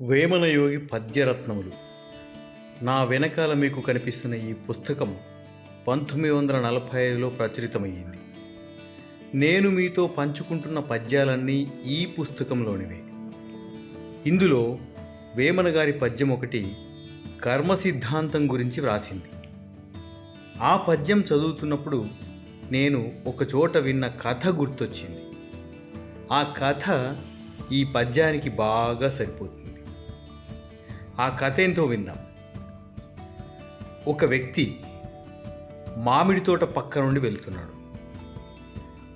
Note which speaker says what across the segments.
Speaker 1: వేమనయోగి పద్యరత్నములు. నా వెనకాల మీకు కనిపిస్తున్న ఈ పుస్తకం పంతొమ్మిది వందల నలభై ఐదులో ప్రచురితమయ్యింది. నేను మీతో పంచుకుంటున్న పద్యాలన్నీ ఈ పుస్తకంలోనివే. ఇందులో వేమన గారి పద్యం ఒకటి కర్మ సిద్ధాంతం గురించి వ్రాసింది. ఆ పద్యం చదువుతున్నప్పుడు నేను ఒకచోట విన్న కథ గుర్తొచ్చింది. ఆ కథ ఈ పద్యానికి బాగా సరిపోతుంది. ఆ కథ ఏంటో విందాం. ఒక వ్యక్తి మామిడి తోట పక్క నుండి వెళ్తున్నాడు.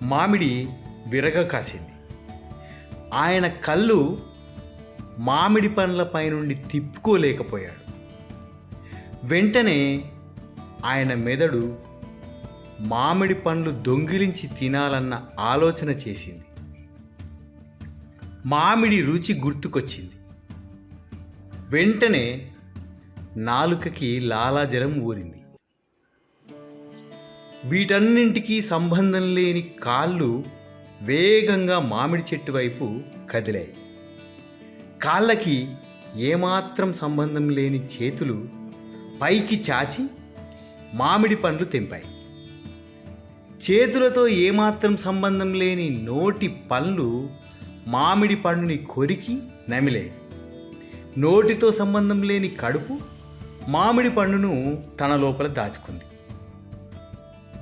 Speaker 1: మామిడి విరగ కాసింది. ఆయన కళ్ళు మామిడి పండ్ల పైనుండి తిప్పుకోలేకపోయాడు. వెంటనే ఆయన మెదడు మామిడి పండ్లు దొంగిలించి తినాలన్న ఆలోచన చేసింది. మామిడి రుచి గుర్తుకొచ్చింది. వెంటనే నాలుకకి లాలాజలం ఊరింది. వీటన్నింటికీ సంబంధం లేని కాళ్ళు వేగంగా మామిడి చెట్టు వైపు కదిలాయి. కాళ్ళకి ఏమాత్రం సంబంధం లేని చేతులు పైకి చాచి మామిడి పండ్లు తెంపాయి. చేతులతో ఏమాత్రం సంబంధం లేని నోటి పండ్లు మామిడి పండుని కొరికి నమిలాయి. నోటితో సంబంధం లేని కడుపు మామిడి పండును తన లోపల దాచుకుంది.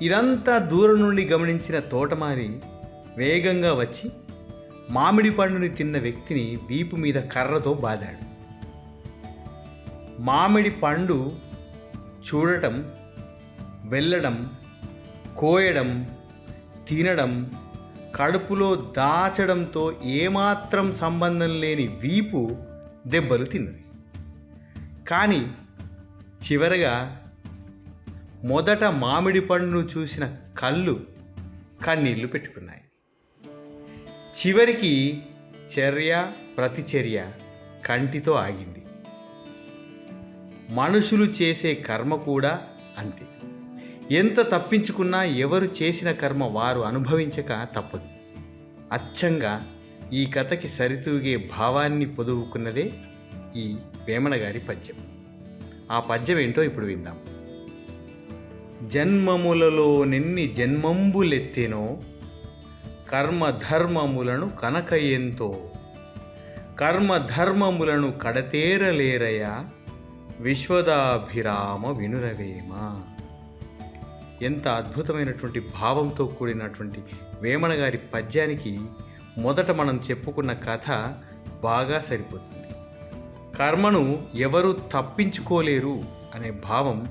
Speaker 1: ఇదంతా దూరం నుండి గమనించిన తోటమారి వేగంగా వచ్చి మామిడి పండుని తిన్న వ్యక్తిని వీపు మీద కర్రతో బాదాడు. మామిడి పండు చూడటం వెళ్ళడం కోయడం తినడం కడుపులో దాచడంతో ఏమాత్రం సంబంధం లేని వీపు దెబ్బలు తిన్నది కానీ చివరగా మొదట మామిడి పండును చూసిన కళ్ళు కన్నీళ్ళు పెట్టుకున్నాయి. చివరికి చర్య ప్రతిచర్య కంటితో ఆగింది. మనుషులు చేసే కర్మ కూడా అంతే. ఎంత తప్పించుకున్నా ఎవరు చేసిన కర్మ వారు అనుభవించక తప్పదు. అచ్చంగా ఈ కథకి సరితూగే భావాన్ని పొదువుకున్నదే ఈ వేమన గారి పద్యం. ఆ పద్యం ఏంటో ఇప్పుడు విందాం. జన్మములలో నెన్ని జన్మంబులెత్తెనో కర్మధర్మములను కనక ఎంతో కర్మధర్మములను కడతేరలేరయా విశ్వదాభిరామ వినురవేమ? ఎంత అద్భుతమైనటువంటి భావంతో కూడినటువంటి వేమన గారి పద్యానికి మొదట మనం చెప్పుకున్న కథ బాగా సరిపోతుంది. కర్మను ఎవరు తప్పించుకోలేరు అనే భావం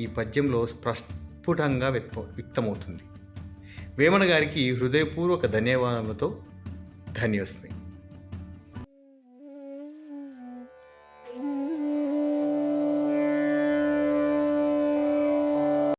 Speaker 1: ఈ పద్యంలో ప్రస్ఫుటంగా వ్యక్త వ్యక్తమవుతుంది. వేమన గారికి హృదయపూర్వక ధన్యవాదములతో ధన్యోస్మి